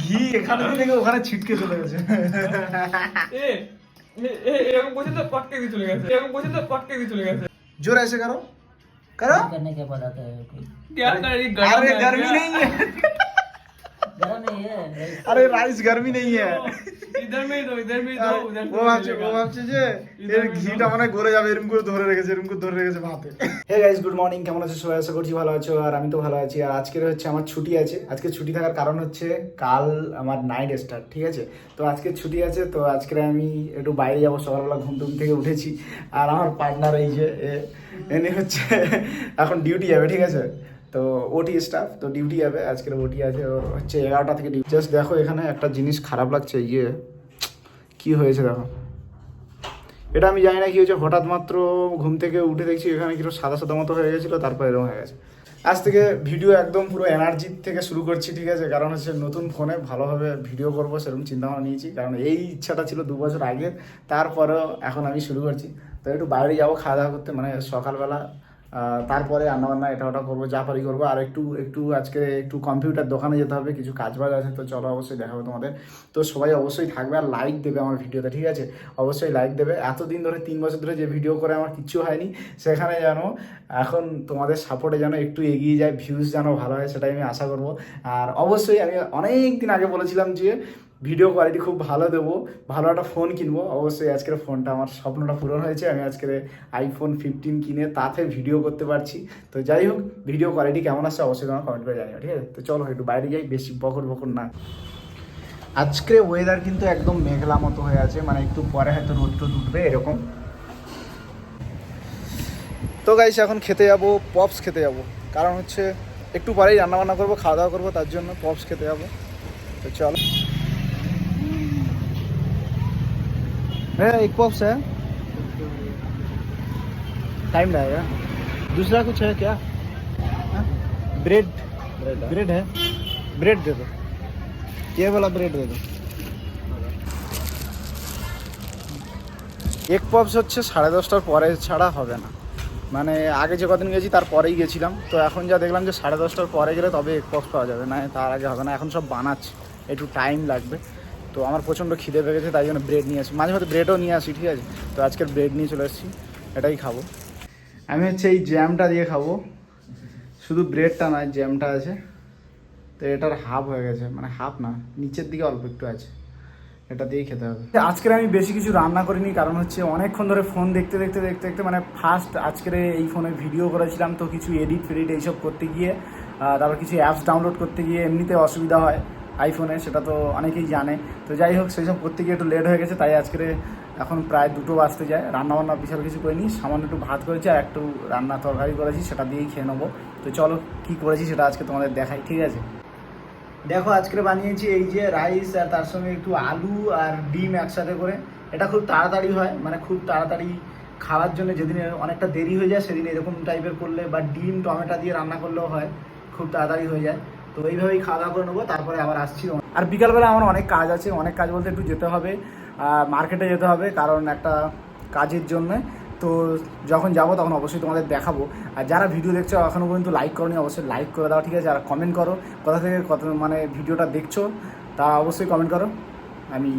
ঘি এখানে থেকে ওখানে ছিটকে চলে গেছে এ এ- এ- এরকম বসে তো পটকে দিয়ে চলে গেছে এরকম বসে তো পটকে দিয়ে চলে গেছে जोर ऐसे करो करो करने के बाद आता है कोई क्या कर रही गरम अरे है गर्मी क्या? नहीं है गरम नहीं है अरे राइस गर्मी नहीं है ও ভাবছে ও ভাবছে যে এর ঘিটা মানে গড়ে যাবে এরকম করে ধরে রেখেছে এরকম করে ধরে রেখেছে ভাতে হে গাইস গুড মর্নিং কেমন আছো? সবাই আশা করছি ভালো আছো আর আমি তো ভালো আছি। আর আজকের হচ্ছে আমার ছুটি আছে। আজকে ছুটি থাকার কারণ হচ্ছে কাল আমার নাইট স্টার্ট ঠিক আছে? তো আজকে ছুটি আছে তো আজকে আমি একটু বাইরে যাব। সকালবেলা ঘুম টুম থেকে উঠেছি। আর আমার পার্টনার এই যে এনে হচ্ছে এখন ডিউটি যাবে ঠিক আছে? তো ওটি স্টাফ তো ডিউটি যাবে। আজকের ওটি আছে হচ্ছে এগারোটা থেকে ডিউটি জাস্ট দেখো এখানে একটা জিনিস খারাপ লাগছে ইয়ে। কি হয়েছে দেখো। এটা আমি জানি না কি হয়েছে, হঠাৎ মাত্র ঘুম থেকে উঠে দেখছি এখানে কিছু সাদা সাদা মতো হয়ে গেছিল, তারপর এরকম হয়ে গেছে। আজ থেকে ভিডিও একদম পুরো এনার্জি থেকে শুরু করছি, ঠিক আছে? কারণ হচ্ছে নতুন ফোনে ভালোভাবে ভিডিও করব, সেরকম চিন্তা ভাবনা নিয়েছি। কারণ এই ইচ্ছাটা ছিল দু বছর আগে, তারপরেও এখন আমি শুরু করছি। তো একটু বাইরে যাব, খাওয়া দাওয়া করতে মানে সকালবেলা তারপরে রান্নাবান্না এটা ওটা করব, যা পারি করব। আর একটু একটু আজকে একটু কম্পিউটার দোকানে যেতে হবে, কিছু কাজ বাজ আছে, তো চলো অবশ্যই দেখাবো তোমাদের। তো সবাই অবশ্যই থাকবে আর লাইক দেবে আমার ভিডিওতে, ঠিক আছে? অবশ্যই লাইক দেবে। এতদিন ধরে, তিন বছর ধরে যে ভিডিও করে আমার কিচ্ছু হয়নি, সেখানে যেন এখন তোমাদের সাপোর্টে যেন একটু এগিয়ে যায় ভিউজ যেন ভালো হয়, সেটাই আমি আশা করব। আর অবশ্যই আমি অনেক দিন আগে বলেছিলাম যে ভিডিও কোয়ালিটি খুব ভালো দেবো। ভালো একটা ফোন কিনবো। অবশ্যই আজকের ফোনটা আমার স্বপ্নটা পূরণ হয়েছে। আমি আজকের আইফোন ফিফটিন কিনে তাতে ভিডিও করতে পারছি। তো যাই হোক ভিডিও কোয়ালিটি কেমন আসছে অবশ্যই তোমার কমেন্ট করে জানিও, ঠিক আছে? তো চলো একটু বাইরে যাই, বেশি বকর বকর না। আজকে ওয়েদার কিন্তু একদম মেঘলা মতো হয়ে আছে। মানে একটু পরে হয়তো রোদ টোদ উঠবে, এরকম। তো গাইস এখন খেতে যাব পপস খেতে যাব। কারণ হচ্ছে একটু পরেই রান্না বান্না করব, খাওয়া দাওয়া করব, তার জন্য পপস খেতে যাব। তো চলো। भैया एक पॉप्स है टाइम लगेगा दूसरा कुछ है क्या हाँ? ब्रेड ब्रेड है ब्रेड दे दो ये वाला ब्रेड दे दो এক পপস হচ্ছে সাড়ে দশটার পরে ছাড়া হবে না মানে আগে যে কদিন গেছি তার পরেই গেছিলাম তো এখন যা দেখলাম যে সাড়ে দশটার পরে গেলে তবে এক পপস পাওয়া যাবে না তার আগে হবে না এখন সব বানাচ্ছে একটু টাইম লাগবে তো আমার প্রচণ্ড খিদে পেয়ে গেছে তাই জন্য ব্রেড নিয়ে আসি। মাঝে মাঝে ব্রেডও নিয়ে আসি, ঠিক আছে? তো আজকের ব্রেড নিয়ে চলে এসেছি, এটাই খাব। আমি হচ্ছে এই জ্যামটা দিয়ে খাব। শুধু ব্রেডটা নয় জ্যামটা আছে। তো এটার হাফ হয়ে গেছে মানে হাফ না, নিচের দিকে অল্প একটু আছে। এটা দিয়েই খেতে হবে। আজকের আমি বেশি কিছু রান্না করিনি, কারণ হচ্ছে অনেকক্ষণ ধরে ফোন দেখতে দেখতে দেখতে দেখতে মানে ফার্স্ট আজকের এই ফোনে ভিডিও করেছিলাম, তো কিছু এডিট ফেডিট এইসব করতে গিয়ে তারপর কিছু অ্যাপস ডাউনলোড করতে গিয়ে এমনিতে অসুবিধা হয় আইফোনে সেটা তো অনেকেই জানে। তো যাই হোক, সেই সব করতে গিয়ে একটু লেট হয়ে গেছে, তাই আজকে এখন প্রায় দুটো বাজতে যায়। রান্না বান্না বিশাল কিছু করিনি সামান্য একটু ভাত করেছি আর একটু রান্না তরকারি করেছি, সেটা দিয়েই খেয়ে নেব। তো চলো, কী করেছি সেটা আজকে তোমাদের দেখাই, ঠিক আছে? দেখো, আজকে বানিয়েছি এই যে রাইস আর তার সঙ্গে একটু আলু আর ডিম একসাথে করে। এটা খুব তাড়াতাড়ি হয় মানে খুব তাড়াতাড়ি খাওয়ার জন্য যেদিন অনেকটা দেরি হয়ে যায়, সেদিন এরকম টাইপের করলে বা ডিম, টমেটো দিয়ে রান্না করলেও হয়, খুব তাড়াতাড়ি হয়ে যায়। তো এইভাবেই খাওয়া দাওয়া করে নেব, তারপরে আবার আসছি আর বিকালবেলা আমার অনেক কাজ আছে, অনেক কাজ বলতে একটু যেতে হবে মার্কেটে যেতে হবে, কারণ একটা কাজের জন্য। তো যখন যাব তখন অবশ্যই তোমাদের দেখাবো। আর যারা ভিডিও দেখছ এখনও পর্যন্ত লাইক করনি, অবশ্যই লাইক করে দাও, ঠিক আছে? যারা কমেন্ট করো, কোথা থেকে কত মানে ভিডিওটা দেখছ, তা অবশ্যই কমেন্ট করো, আমি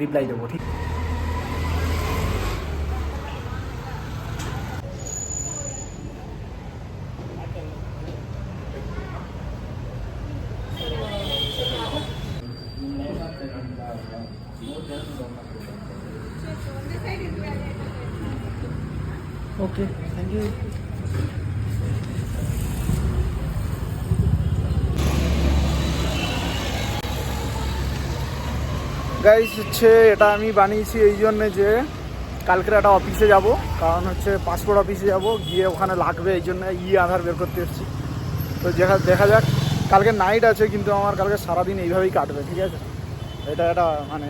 রিপ্লাই দেবো, ঠিক ওকে থ্যাংক ইউ গাইস হচ্ছে এটা আমি বানিয়েছি এই জন্যে যে কালকের একটা অফিসে যাব। কারণ হচ্ছে পাসপোর্ট অফিসে যাব। গিয়ে ওখানে লাগবে এই জন্য ই আধার বের করতে এসেছি। তো দেখা দেখা যাক। কালকে নাইট আছে কিন্তু আমার কালকে সারাদিন এইভাবেই কাটবে, ঠিক আছে? এটা একটা মানে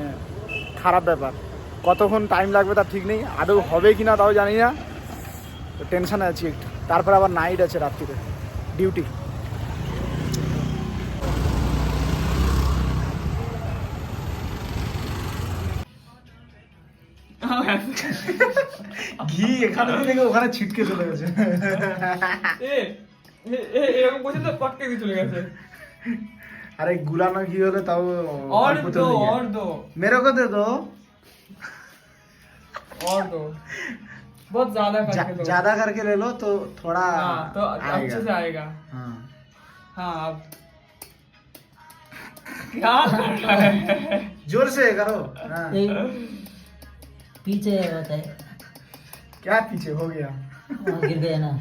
খারাপ ব্যাপার। কতক্ষণ টাইম লাগবে তার ঠিক নেই। আদৌ হবে কি না তাও জানি না। তো টেনশানে আছি একটু তারপরে আবার নাইট আছে রাত্রিরে ডিউটি ঘি এখানে থেকে ওখানে ছিটকে চলে গেছে এ এ- এ- এরকম বসে তো পটকে দিয়ে চলে গেছে अरे गुलाना घी होले तब और अल्प तो दो नहीं है। और दो मेरे को दे दो और दो बहुत ज्यादा जा- करके दो ज्यादा करके ले लो तो थोड़ा हाँ तो अच्छे से आएगा आएगा हाँ हाँ अब क्या कर रहा है जोर से करो हाँ। एक पीछे होता है क्या पीछे हो गया हाँ, गिर गया ना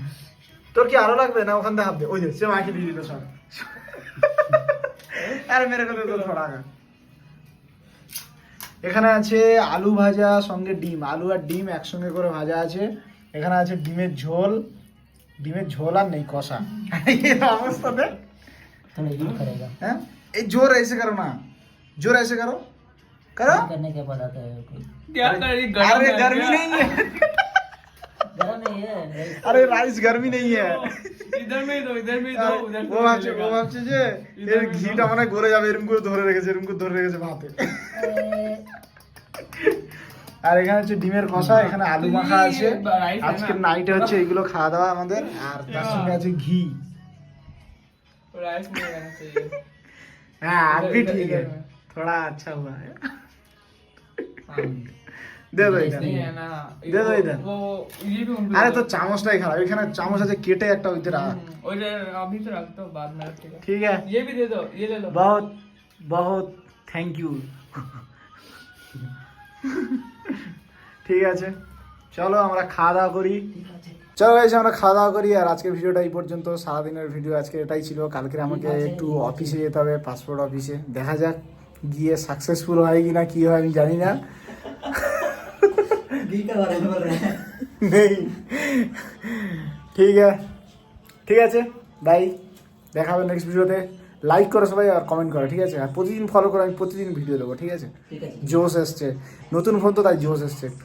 তোর কি আরো লাগবে না ওখান থেকে হাত দে ওই যে সে মাকে দিয়ে দিল সব আরে মেরে কথা তো থোড়া আগে। এখানে আছে আলু ভাজা সঙ্গে ডিম আলু আর ডিম একসঙ্গে করে ভাজা আছে এখানে আছে ডিমের ঝোল ডিমের ঝোল আর নেই কষা এই অবস্থা দেখ थोड़ा हीट करेगा হ্যাঁ এই জোর ऐसे करो ना जोर ऐसे करो करो हीट करने के बाद आता है कोई क्या कर रही गरम अरे है गर्मी क्या? नहीं है गरम नहीं है अरे राइस गर्मी नहीं है इधर में ही दो इधर में ही दो उधर ও ভাবছে ও ভাবছে যে এর ঘিটা মানে গলে যাবে এরকম করে ধরে রেখেছে এরকম করে ধরে রেখেছে ভাতে अरे, আর এখানে হচ্ছে ডিমের কষা এখানে আলু মাখা আছে রাইস है আজকে ना? নাইটে হচ্ছে এগুলো খাওয়া দাওয়া আমাদের আর তার সঙ্গে আছে ঘি राइस नहीं रहना चाहिए হ্যাঁ আর इधर- भी इधर- ठीक है इधर में। थोड़ा अच्छा हुआ है हाँ। দে দো नहीं ইধার नहीं है ना दे दो वो- इधर। वो ये भी उनको আরে दे তো दो। চামচটাই খারাপ এখানে চামচ আছে কেটে একটা ওইতে রাখ हम्म, उधर अभी तो रख दो बाद में रखेगा ঠিক আছে ये भी दे दो ये ले लो बहुत बहुत থ্যাংক ইউ ঠিক আছে চলো আমরা খাওয়া দাওয়া করি চলো গাইস আমরা খাওয়া দাওয়া করি আর আজকের ভিডিওটা এই পর্যন্ত সারাদিনের ভিডিও আজকে এটাই ছিল কালকে আমাকে একটু অফিসে যেতে হবে পাসপোর্ট অফিসে দেখা যাক গিয়ে সাকসেসফুল হয় কি না কি হয় আমি জানি না घी का बारे में बोल रहे हैं নেই ঠিক আছে ঠিক আছে বাই দেখা হবে নেক্সট ভিডিওতে লাইক করো সবাই আর কমেন্ট করো ঠিক আছে আর প্রতিদিন ফলো করো আমি প্রতিদিন ভিডিও দেবো ঠিক আছে ठीक है জোশ এসছে নতুন ফোন তো তাই জোশ এসছে একটু